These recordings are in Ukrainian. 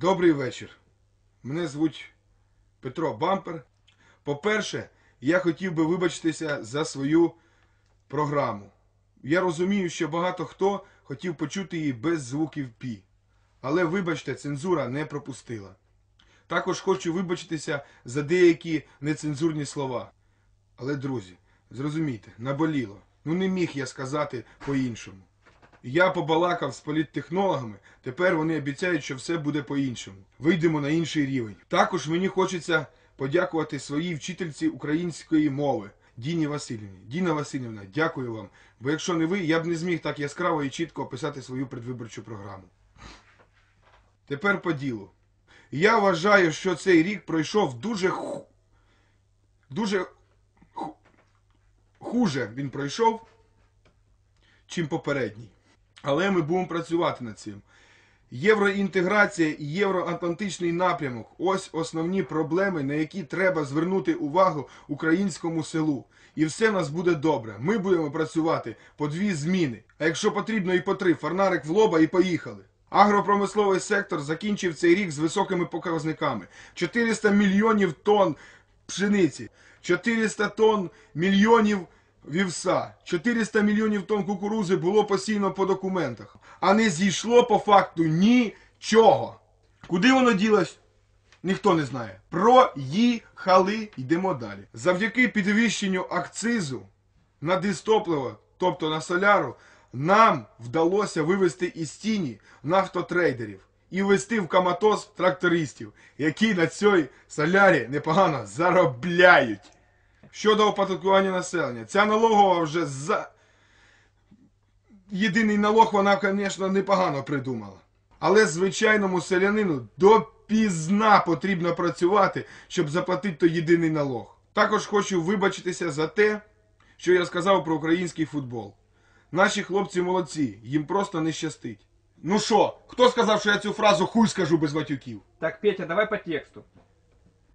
Добрий вечір. Мене звуть Петро Бампер. По-перше, я хотів би вибачитися за свою програму. Я розумію, що багато хто хотів почути її без звуків пі. Але вибачте, цензура не пропустила. Також хочу вибачитися за деякі нецензурні слова. Але, друзі, зрозумійте, наболіло. Ну не міг я сказати по-іншому. Я побалакав з політтехнологами, тепер вони обіцяють, що все буде по-іншому. Вийдемо на інший рівень. Також мені хочеться подякувати своїй вчительці української мови Діні Васильівні. Діна Васильівна, дякую вам. Бо якщо не ви, я б не зміг так яскраво і чітко описати свою предвиборчу програму. Тепер по ділу. Я вважаю, що цей рік пройшов дуже ху... дуже ху... хуже він пройшов, чим попередній. Але ми будемо працювати над цим. Євроінтеграція і євроатлантичний напрямок ось основні проблеми, на які треба звернути увагу українському селу. І все в нас буде добре. Ми будемо працювати по дві зміни. А якщо потрібно і по три, фарнарик в лоба і поїхали. Агропромисловий сектор закінчив цей рік з високими показниками: 400 мільйонів тонн пшениці, 400 тонн мільйонів вівса, 400 мільйонів тонн кукурузи було посіяно по документах, а не зійшло по факту нічого. Куди воно ділось? Ніхто не знає. Проїхали, йдемо далі. Завдяки підвищенню акцизу на дистопливо, тобто на соляру, нам вдалося вивести із тіні нафтотрейдерів і ввести в каматоз трактористів, які на цій солярі непогано заробляють. Щодо оподаткування населення, ця налогова вже за єдиний налог вона, звісно, непогано придумала. Але звичайному селянину допізна потрібно працювати, щоб заплатити той єдиний налог. Також хочу вибачитися за те, що я сказав про український футбол. Наші хлопці молодці, їм просто не щастить. Ну що, хто сказав, що я цю фразу хуй скажу без матюків? Так, Петя, давай по тексту.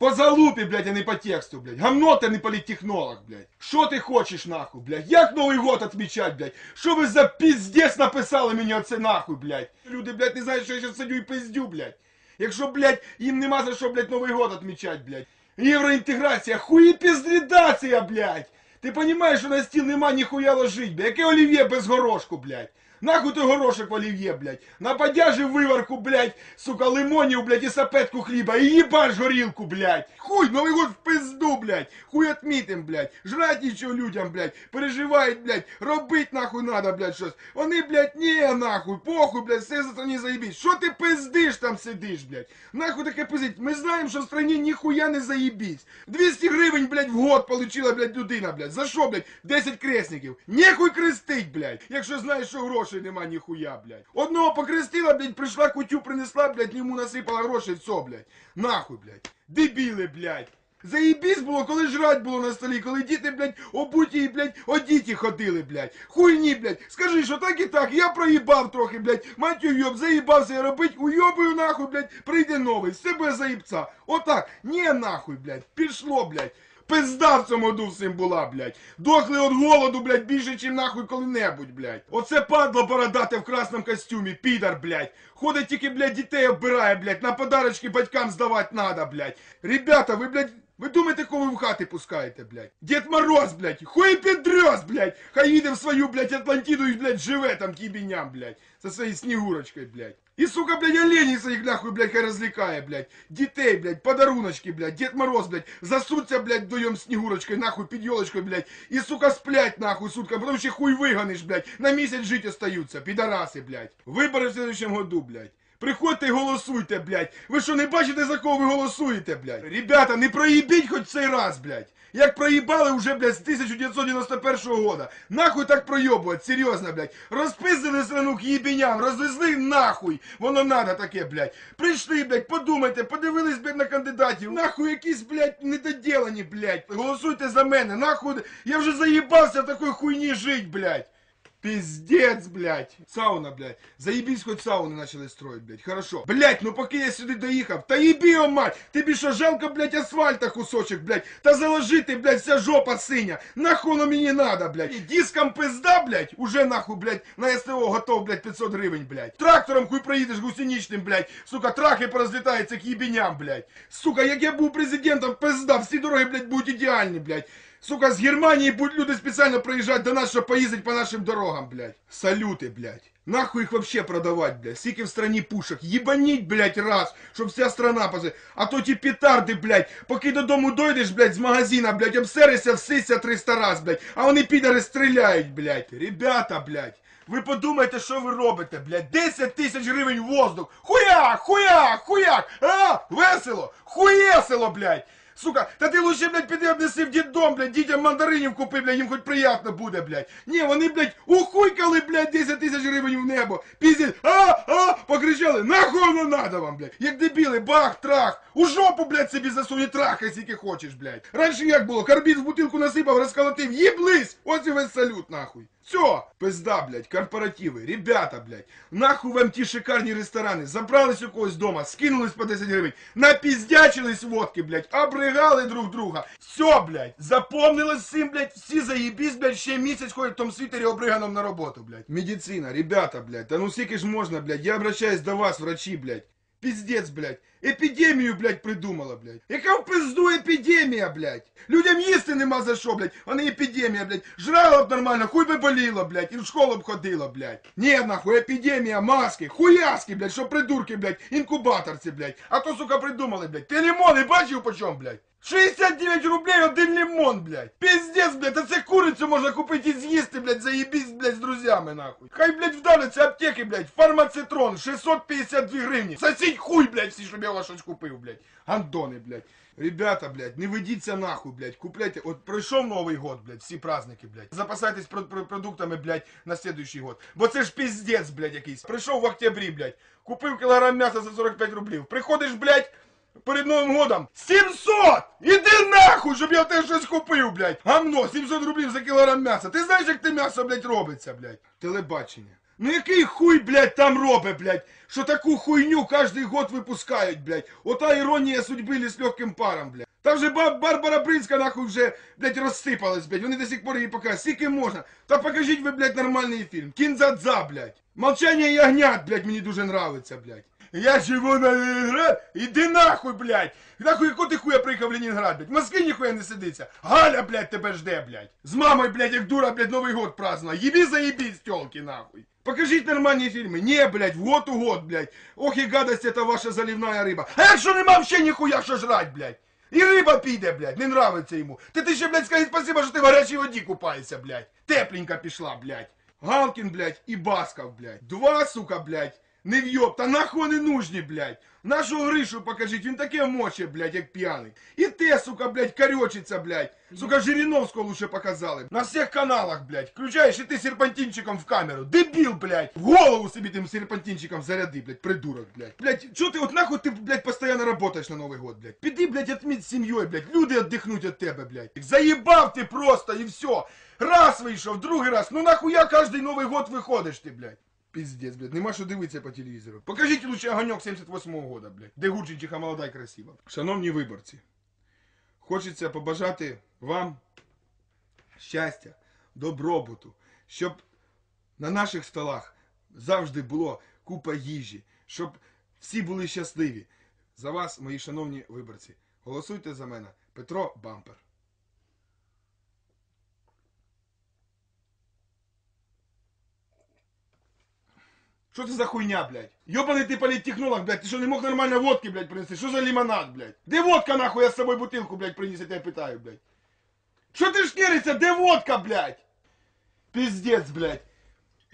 По залупі, блядь, а не по тексту, блядь. Гамно ти не політтехнолог, блядь. Що ти хочеш, нахуй, блядь? Як Новий год отмічать, блядь? Що ви за піздець написали мені оце нахуй, блядь? Люди, блядь, не знають, що я зараз сидю і пиздю, блядь. Якщо, блядь, їм нема за що, блядь, Новий год отмічать, блядь. Євроінтеграція, хуєпіздрідація, блядь. Ти розумієш, що на стіл нема ніхуя ложить, блядь. Яке олів'є без горошку, блядь. Нахуй той горошок в олів'є, блядь. На подяжі виварку, блядь, сука, лимонів, блядь, і сапетку хліба. І їбаш горілку, блядь. Хуй, Новий год в пизду, блядь. Хуй отмітим, блядь. Жрать нічого людям, блядь. Переживають, блядь. Робить нахуй надо, блядь, щось. Вони, блядь, ні, нахуй, похуй, блядь, все за страні заїбіть. Що ти пиздиш там сидиш, блядь? Нахуй таке пиздить. Ми знаємо, що в страні ніхуя не заїбіть. 200 гривень, блядь, в год получила, блядь, людина, блядь. За що, блядь? 10 кресників. Нехуй крестить, блядь. Якщо знаєш, що грошей нема ніхуя, блядь. Одного покрестила, блядь, прийшла кутю, принесла, блядь, йому насипала грошей, все, блядь. Нахуй, блядь. Дебіли, блядь. Заїбісь було, коли жрать було на столі, коли діти, блядь, обуті і, блядь, одіті ходили, блядь. Хуйні, блядь. Скажи, що так і так, я проїбав трохи, блядь. Мать уйоб, заїбався я робить, уйобую нахуй, блядь, прийде новий, з себе заїбца. Отак, ні нахуй, блядь, пішло, блядь. Пизда в цьому году була, блядь. Дохли від голоду, блядь, більше, чим нахуй коли-небудь, блядь. Оце падло бородате в красному костюмі, підар, блядь. Ходить тільки, блядь, дітей оббирає, блядь, на подарочки батькам здавати надо, блядь. Ребята, ви, блядь, ви думаєте, кого ви в хати пускаєте, блядь? Дід Мороз, блядь, хуй підрос, блядь. Хай їде в свою, блядь, Атлантиду і, блядь, живе там кібіням, блядь. Со своєю снігурочкою, блядь. І, сука, блядь, оленей своих, нахуй, блядь, хай развлекая, блядь. Детей, блядь, подаруночки, блядь, Дед Мороз, блядь, засуться, блядь, вдвоем Снегурочкой, нахуй, под елочкой, блядь. И, сука, сплять, нахуй, сутка, потом что хуй выгонишь, блядь. На месяц жить остаются, пидорасы, блядь. Выборы в следующем году, блядь. Приходьте і голосуйте, блядь. Ви що, не бачите, за кого ви голосуєте, блядь? Ребята, не проїбіть хоч цей раз, блядь. Як проїбали вже, блядь, з 1991 года. Нахуй так пройобувати, серйозно, блядь. Розпиздили страну к їбіням, розвезли нахуй. Воно надо таке, блядь. Прийшли, блядь, подумайте, подивились, блядь, на кандидатів. Нахуй якісь, блядь, недоділені, блядь. Голосуйте за мене, нахуй. Я вже заїбався в такій хуйні жить, блядь. Пиздец, блядь. Сауна, блядь. Заебись, хоть сауни начали строить, блядь. Хорошо. Блядь, ну поки я сюди доїхав, та їбі його мать! Тобі що, жалко, блядь, асфальта кусочок, блядь? Та заложити, блядь, вся жопа синя. Нахуй воно мені надо, блядь. І диском пизда, блядь, уже нахуй, блядь, на СТО готов, блядь, 500 гривень, блядь. Трактором хуй проїдеш гусеничним, блядь. Сука, трахи порозлітаються к їбіням, блядь. Сука, як я був президентом, пизда, всі дороги, блядь, будуть ідеальні, блядь. Сука, з Германії будуть люди спеціально приїжджати до нас, щоб поїздити по нашим дорогам, блядь. Салюти, блядь. Нахуй їх вообще продавать, блядь. Скільки в страні пушок. Єбаніть, блядь, раз, щоб вся страна пози. А то ті петарди, блядь, поки додому дойдеш, блядь, з магазина, блядь, обсерися, всися 300 раз, блядь. А вони підари стріляють, блядь. Ребята, блядь. Ви подумайте, що ви робите, блядь. 10 тисяч гривень в воздух. Хуяк, хуяк, хуяк. А, весело, хуєсело, блядь. Сука, та ти лучше, блядь, піди обнеси в діддом, блядь, дітям мандаринів купи, блядь, їм хоч приємно буде, блядь. Ні, вони, блядь, ухуйкали, блядь, 10 тисяч гривень в небо. Піздять, а, а, покричали, нахуй воно надо вам, блядь. Як дебіли, бах, трах. У жопу, блядь, собі засунь і трахай, скільки хочеш, блядь. Раніше як було, карбід в бутилку насипав, розколотив, їблись, ось і весь салют, нахуй. Все, пизда, блядь, корпоративи, ребята, блядь, нахуй вам ті шикарні ресторани, забрались у когось дома, скинулись по 10 гривень, напіздячились водки, блядь, обригали друг друга. Все, блядь, запомнилось всім, блядь, всі заєбісь, блядь, ще місяць ходять в тому світері обриганом на роботу, блядь. Медицина, ребята, блядь, та ну скільки ж можна, блядь, я обращаюсь до вас, врачи, блядь. Пиздец, блядь. Епідемію, блядь, придумала, блядь. Яка в пизду епідемія, блядь? Людям їсти нема за що, блядь. А не епідемія, блядь. Жрала б нормально, хуй би боліло, блядь. І в школу б ходила, блядь. Ні, нахуй, епідемія, маски, хуяски, блядь, що придурки, блядь, інкубаторці, блядь. А то, сука, придумали, блядь. Ти лимони бачив по чому, блядь? 69 рублей один лимон, блядь. Пиздец, блядь, а це курицю можна купити і з'їсти, блядь, заєбісь, блядь, з друзями, нахуй. Хай, блядь, вдавляться аптеки, блядь, фармацитрон, 652 гривні. Сосіть хуй, блядь, всі, щоб я у щось купив, блядь. Гандони, блядь. Ребята, блядь, не ведіться нахуй, блядь, купляйте. От пройшов Новий год, блядь, всі праздники, блядь. Запасайтесь про- про- продуктами, блядь, на следующий год. Бо це ж пиздец, блядь, якийсь. Прийшов в октябрі, блядь, купив кілограм м'яса за 45 рублів. Приходиш, блядь, перед Новим годом 700! Іди нахуй, щоб я тебе щось купив, блядь. Гамно, 700 рублів за кілограм м'яса. Ти знаєш, як те м'ясо, блядь, робиться, блядь? Телебачення. Ну який хуй, блядь, там робить, блядь, що таку хуйню кожний год випускають, блядь. Ота іронія судьби з легким паром, блядь. Та вже Ба- Барбара Бринська нахуй вже, блядь, розсипалась, блядь. Вони до сих пор її показують. Скільки можна? Та покажіть ви, блядь, нормальний фільм. Кінзадза, блядь. Молчання ягнят, блядь, мені дуже нравиться, блядь. Я живу на Ленинград? Іди нахуй, блядь! Нахуй, яку ти хуя приїхав в Ленінград, блядь? В Москві ніхуя не сидиться. Галя, блядь, тебе жде, блядь. З мамою, блядь, як дура, блядь, Новий год празднувала. Єбі заєбісь, тёлки, нахуй. Покажіть нормальні фільми. Не, блядь, в год у год, блядь. Ох і гадость, это ваша заливная риба. А якщо нема вообще ніхуя що жрать, блядь? І риба піде, блядь, не нравиться йому. Ти ти ще, блядь, скажи спасибо, що ти в гарячій воді купаєшся, блядь. Тепленька пішла, блядь. Галкін, блядь, і Басков, блядь. Два, сука, блядь. Не в'єб, та нахуй вони нужні, блядь. Нашу Гришу покажіть, він таке моче, блядь, як п'яний. І те, сука, блядь, корючиться, блядь. Сука, Жириновського лучше показали. На всіх каналах, блядь. Включаєш і ти серпантинчиком в камеру. Дебіл, блядь. В голову собі тим серпантинчиком заряди, блядь, придурок, блядь. Блядь, чо ти от нахуй ти, блядь, постоянно работаешь на Новий год, блядь. Піди, блядь, отміть з сім'єю, блядь. Люди віддихнуть від тебе, блядь. Заїбав ти просто і все. Раз вийшов, другий раз. Ну нахуя кожний Новий год виходиш ти, блядь. Пиздец, блядь, нема що дивитися по телевізору. Покажіть лучше огоньок 78-го года, блядь. Де Гурченчиха молода й красива. Шановні виборці, хочеться побажати вам щастя, добробуту, щоб на наших столах завжди було купа їжі, щоб всі були щасливі. За вас, мої шановні виборці, голосуйте за мене. Петро Бампер. Що це за хуйня, блядь? Ёбаный ты политтехнолог, блядь, ты что, не мог нормально водки, блядь, принести? Что за лимонад, блядь? Де водка, нахуй, я с собой бутылку, блядь, принес, я тебя питаю, блядь. Что ты шкіриться? Де водка, блядь? Пиздец, блядь.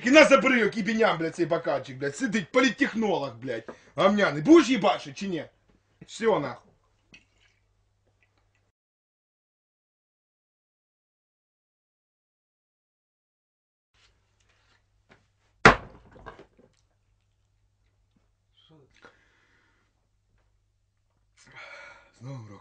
И на забери, який біням, блядь, цей бокальчик, блядь. Сидить политтехнолог, блядь. Гамняний. будешь ебашить, чи не? Все, нахуй. З Новим роком.